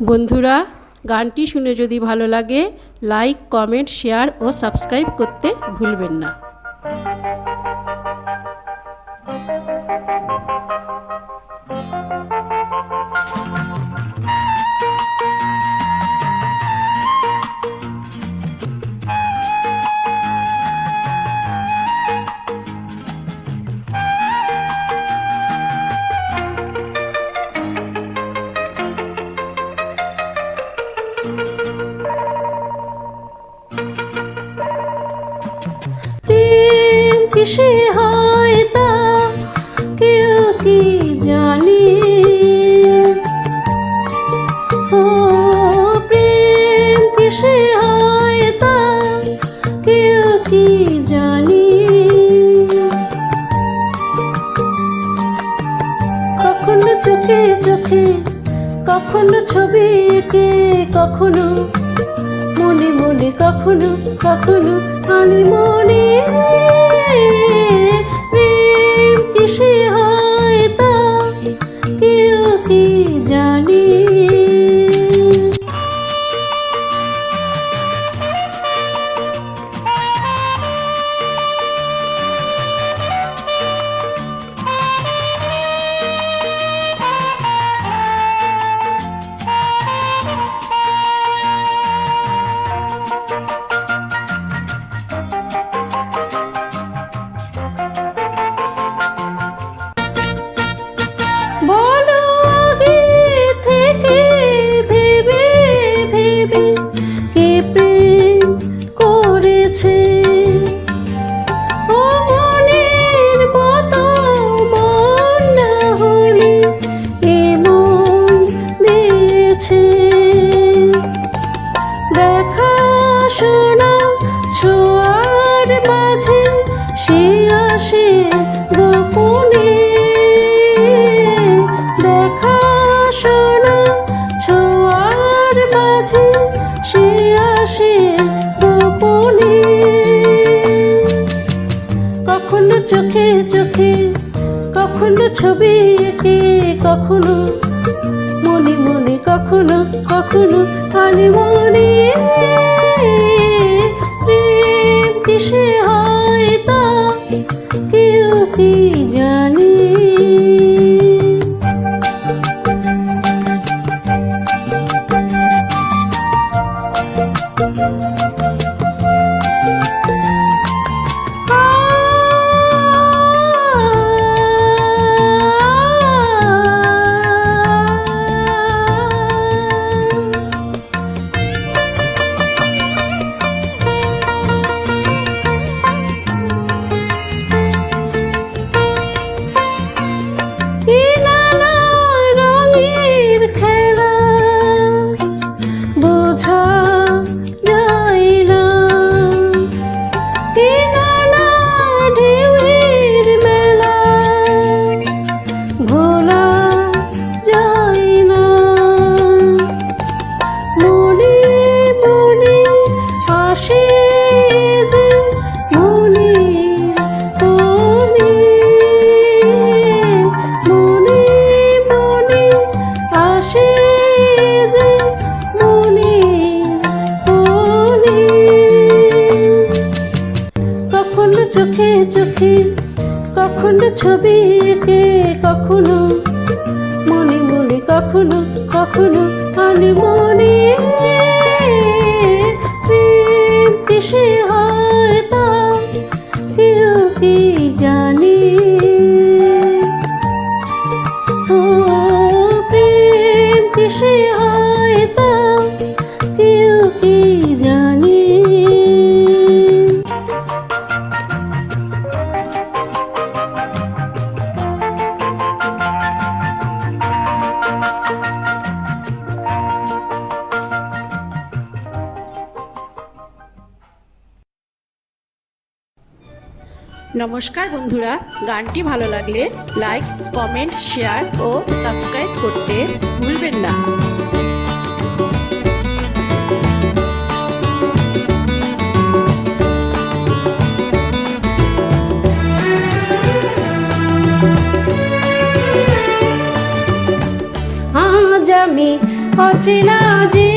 বন্ধুরা গানটি শুনে যদি ভালো লাগে লাইক কমেন্ট শেয়ার ও সাবস্ক্রাইব করতে ভুলবেন না। কখনো ছবি এঁকে কখনো মনে মনে কখনো কখনো আমি মনে কখনো ছবি এঁকে, কখনো মনে মনে, কখনো কখনো আলি মনে প্রেম কিসে হয় তা কেউ কি ছবি এঁকে কখনো মনে মনে কখনো কখনো আলি নমস্কার বন্ধুরা, গানটি ভালো লাগলে লাইক কমেন্ট শেয়ার ও সাবস্ক্রাইব করতে ভুলবেন না। আজ আমি অচেনা যে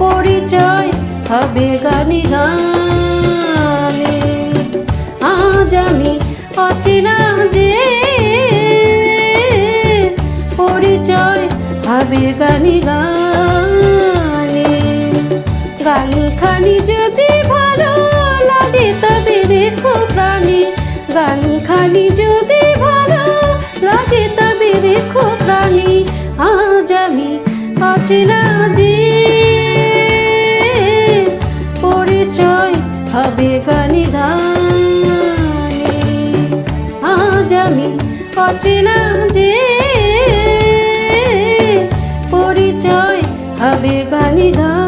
পরিচয় হবে গানে গানে। পরিচয় হবে গানে গানে। গানখানি যদি ভালো লাগে তবে রেখো প্রাণে। গানখানি যদি ভালো লাগে তবে রেখো প্রাণে। আজ আমি অচেনা যে পরিচয় হবে গানে গানে। আজ আমি অচেনা যে হবে গানে গানে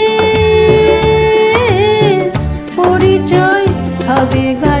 হবে গালি গানে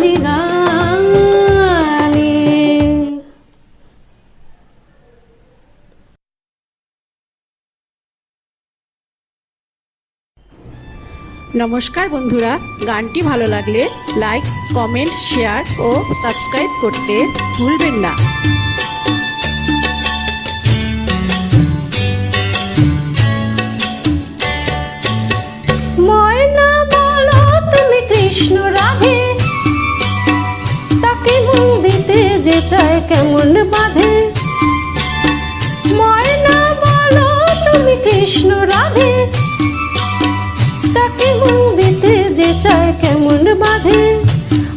নমস্কার বন্ধুরা, গানটি ভালো লাগলে লাইক কমেন্ট শেয়ার ও সাবস্ক্রাইব করতে ভুলবেন না। যে চায় কেমন বাঁধে? রাধে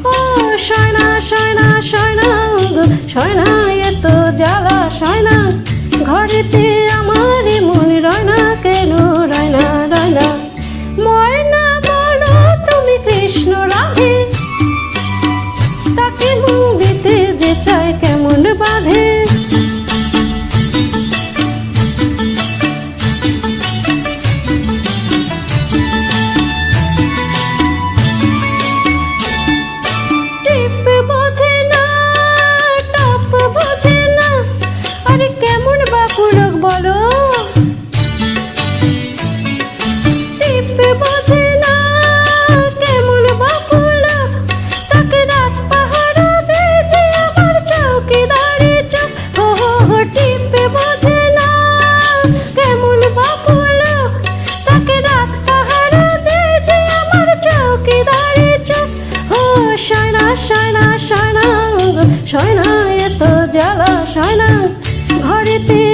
ও সয়না সয়না সয়না গো সয়না ter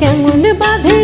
কেমন বাঁধে